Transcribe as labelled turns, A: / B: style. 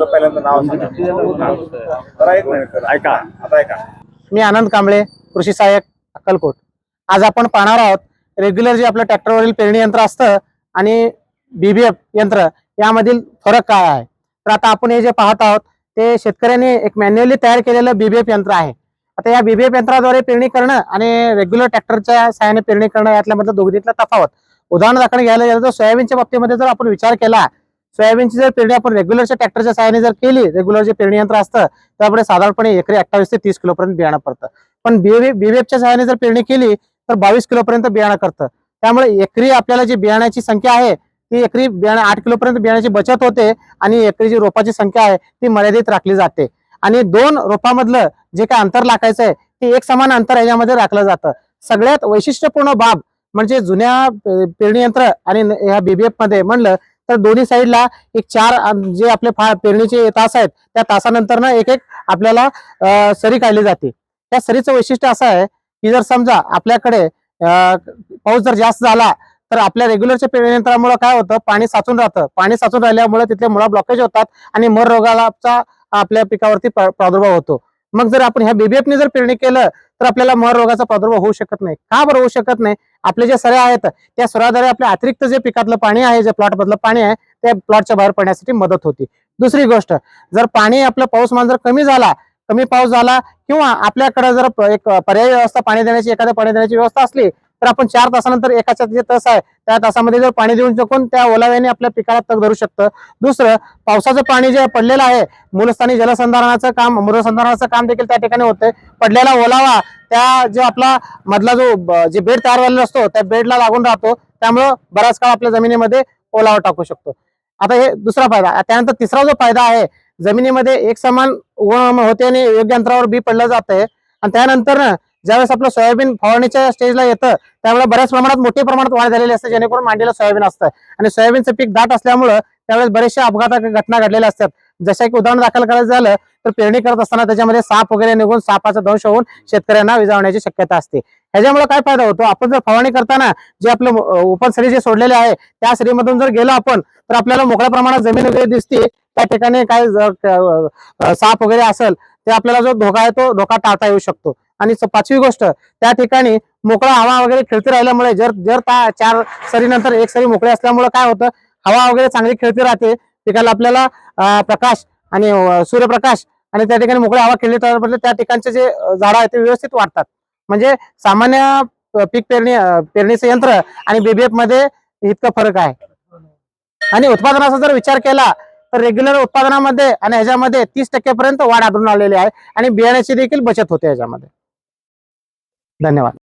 A: तुमचं पहिल्यांदा नाव सांगा. जरा एक मिनिट ऐका. आता ऐका.
B: मी आनंद कांबळे कृषी सहाय्यक अक्कलकोट. आज आपण पाहणार आहोत रेग्युलर जे आपलं ट्रॅक्टरवरील पेरणी यंत्र असतं आणि बीबीएफ यंत्र यामधील फरक काय आहे? तर आता आपण हे जे पाहत आहोत ते शेतकऱ्यांनी एक मॅन्युअली तयार केलेलं बीबीएफ यंत्र आहे. आता या बीबीएफ यंत्राद्वारे पेरणी करणं आणि रेग्युलर ट्रॅक्टरच्या सहाय्याने पेरणी करणं यातल्या मधलं दोघीतला तफावत. उदाहरण दाखल घ्यायला गेलं तर सोयाबीनच्या बाबतीमध्ये जर आपण विचार केला सोयाबीनची जर पेरणी आपण रेग्युलरच्या ट्रॅक्टरच्या सहाय्याने जर केली रेग्युलर जे पेरणी यंत्र असतं त्यामुळे साधारणपणे एकरी अठ्ठावीस ते तीस किलोपर्यंत बियाणं पडतं. पण बीबीएफच्या सहाय्याने जर पेरणी केली तर बावीस किलोपर्यंत बियाणं करतं. त्यामुळे एकरी आपल्याला जी बियाण्याची संख्या आहे ती एकरी बियाणं आठ किलोपर्यंत बियाण्याची बचत होते आणि एकरी जी रोपाची संख्या आहे ती मर्यादित राखली जाते. आणि दोन रोपामधलं जे काय अंतर राखायचं आहे ते एक समान अंतर याच्यामध्ये राखलं जातं. सगळ्यात वैशिष्ट्यपूर्ण बाब म्हणजे जुन्या पेरणी यंत्र आणि ह्या बीबीएफमध्ये म्हणलं तर दोन्ही साईडला एक चार जे आपले फा- पेरणीचे तास आहेत त्या तासानंतर ना एक एक आपल्याला सरी काढली जाते. त्या सरीचं वैशिष्ट्य असं आहे की जर समजा आपल्याकडे पाऊस जर जास्त झाला तर आपल्या रेग्युलरच्या पेरणीयंत्रामुळे काय होतं? पाणी साचून राहतं. पाणी साचून राहिल्यामुळे तिथले मुळा ब्लॉकेज होतात आणि मर रोगाचा आपल्या पिकावरती प्रादुर्भाव होतो. मग जर आपण ह्या बीबीएफने जर पेरणी केलं तर आपल्याला मर रोगाचा प्रादुर्भाव होऊ शकत नाही. का बरं होऊ शकत नाही? आपले जे सऱ्या आहेत त्या सऱ्याद्वारे आपल्या अतिरिक्त जे पिकातलं पाणी आहे जे प्लॉट मधलं पाणी आहे त्या प्लॉटच्या बाहेर पडण्यासाठी मदत होती. दुसरी गोष्ट जर पाणी आपलं पाऊसमान जर कमी झाला कमी पाऊस झाला किंवा आपल्याकडे जर एक पर्यायी व्यवस्था पाणी देण्याची एखाद्या पाणी देण्याची व्यवस्था असली तर आपण चार तासानंतर एकाच्या जे तस आहे त्या तासामध्ये जर पाणी देऊन शकून त्या ओलाव्याने आपल्या पिकाला तग धरू शकतं. दुसरं पावसाचं पाणी जे पडलेलं आहे मूलस्थानी जलसंधारणाचं काम मूलसंधारणाचं काम देखील त्या ठिकाणी होतंय. पडलेला ओलावा त्या जो आपला मधला जो जे बेड तयार झालेला असतो त्या बेडला लागून राहतो. त्यामुळं बराच काळ आपल्या जमिनीमध्ये ओलावा टाकू शकतो. आता हे दुसरा फायदा त्यानंतर तिसरा जो फायदा आहे जमिनीमध्ये एक समान होते आणि योग्य अंतरावर बी पडलं जातंय. आणि त्यानंतर ना ज्यावेळेस आपलं सोयाबीन फवारणीच्या स्टेजला येतं त्यावेळेस बऱ्याच प्रमाणात मोठ्या प्रमाणात वाढ झालेली असते जेणेकरून मांडीला सोयाबीन असतं. आणि सोयाबीनचं पीक दाट असल्यामुळं त्यावेळेस बरेचशा अपघात घटना घडलेल्या असतात. जशा की उदाहरण दाखल करायचं झालं तर पेरणी करत असताना त्याच्यामध्ये साप वगैरे निघून सापाचा दंश होऊन शेतकऱ्यांना विजावण्याची शक्यता असते. ह्याच्यामुळे काय फायदा होतो? आपण जर फवारणी करताना जे आपलं उपन ओपन सरी जे सोडलेले आहे त्या सरीमधून जर गेलो आपण तर आपल्याला मोकळ्या प्रमाणात जमीन वगैरे दिसते. त्या ठिकाणी काय साप वगैरे असेल ते आपल्याला जो धोका आहे तो धोका टाळता येऊ शकतो. आणि स- पाचवी गोष्ट त्या ठिकाणी मोकळा हवा वगैरे खेळती राहिल्यामुळे जर जर त्या चार सरीनंतर एक सरी मोकळी असल्यामुळे काय होतं? हवा वगैरे चांगली खेळती राहते. पिकाला आपल्याला प्रकाश आणि सूर्यप्रकाश आणि त्या ठिकाणी मोकळी हवा खेळली तर त्या ठिकाणचे जे झाडं आहेत ते व्यवस्थित वाढतात. म्हणजे सामान्य पीक पेरणी पेरणीचं यंत्र आणि बीबीएफमध्ये इतका फरक आहे. आणि उत्पादनाचा जर विचार केला तर रेग्युलर उत्पादनामध्ये आणि ह्याच्यामध्ये तीस टक्केपर्यंत वाढ आढळून आलेली आहे आणि बियाण्याची देखील बचत होते ह्याच्यामध्ये. धन्यवाद